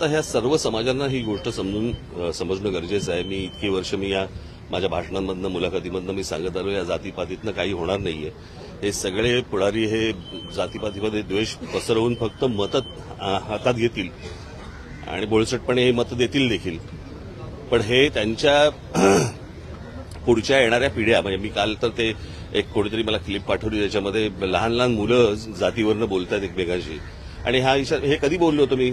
आता ह्या सर्व समाजांना ही गोष्ट समजून समजणं गरजेचं आहे. मी इतकी वर्ष मी या माझ्या भाषणांमधनं मुलाखतीमधनं मी सांगत आलो या जातीपातीतनं काही होणार नाहीये. हे सगळे पुढारी हे जातीपातीमध्ये द्वेष पसरवून फक्त मतं हातात घेतील. आणि बोळसटपणे हे मतं देतील देखील. पण हे त्यांच्या पुढच्या येणाऱ्या पिढ्या म्हणजे मी काल तर ते एक कोणीतरी मला क्लिप पाठवली त्याच्यामध्ये लहान लहान मुलं जातीवरनं बोलतात एकमेकांशी. आणि हा इशारा हे कधी बोललो होतो मी?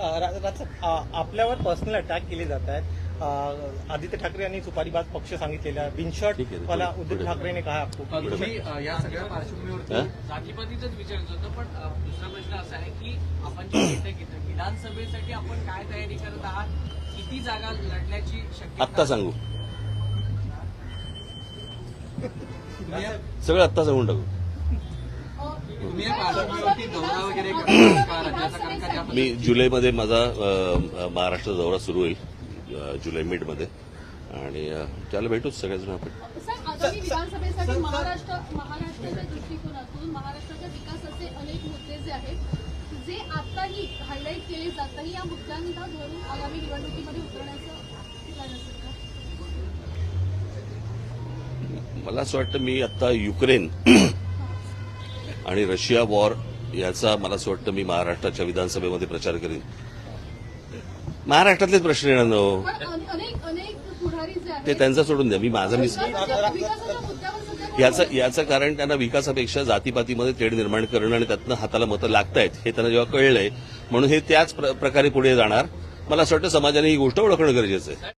आपल्यावर पर्सनल अटॅक केले जात आहेत. आदित्य ठाकरे यांनी सुपारीबाज पक्ष सांगितलेला बिनशॉट पुढे- उद्धव. ठाकरेने अ, या सगळ्या पार्श्वभूमीवरती? जातीपातीचंच विचारायचं होतं पण दुसरा प्रश्न असा आहे की आपण जे बैठक घेतो विधानसभेसाठी आपण काय तयारी करत आहात? किती जागा लढण्याची शक्यता आत्ता सांगू. सगळं आत्ता सांगून टाकू. मी जुलैमध्ये माझा महाराष्ट्र दौरा सुरू होईल जुलै मिडमध्ये. आणि त्याला भेटूच सगळेजण आपण. सर आगामी विधानसभेसाठी महाराष्ट्र महाराष्ट्राच्या दृष्टिकोनातून महाराष्ट्राच्या विकासाचे अनेक मुद्दे जे आहेत जे आताही हायलाईट केले जात नाही या मुद्द्यांना धरून आगामी निवडणुकीमध्ये उतरण्याचं प्लॅन असेल का? मला असं वाटतं मी आता युक्रेन आणि रशिया वॉर याचा मला असं वाटतं मी महाराष्ट्राच्या विधानसभेमध्ये प्रचार करीन. महाराष्ट्रातलेच प्रश्न येणार ना हो. आहेत ते त्यांचा सोडून द्या. मी माझा मी विकासाच्या विकासाच्या मुद्द्यावर सध्या याचं याचं कारण त्यांना विकासापेक्षा जातीपातीमध्ये तेढ निर्माण करणं आणि त्यातनं हाताला मतं लागतायत हे त्यांना जेव्हा कळलंय म्हणून हे त्याच प्र- प्रकारे पुढे जाणार. मला असं वाटतं समाजाने ही गोष्ट ओळखणं गरजेचं आहे.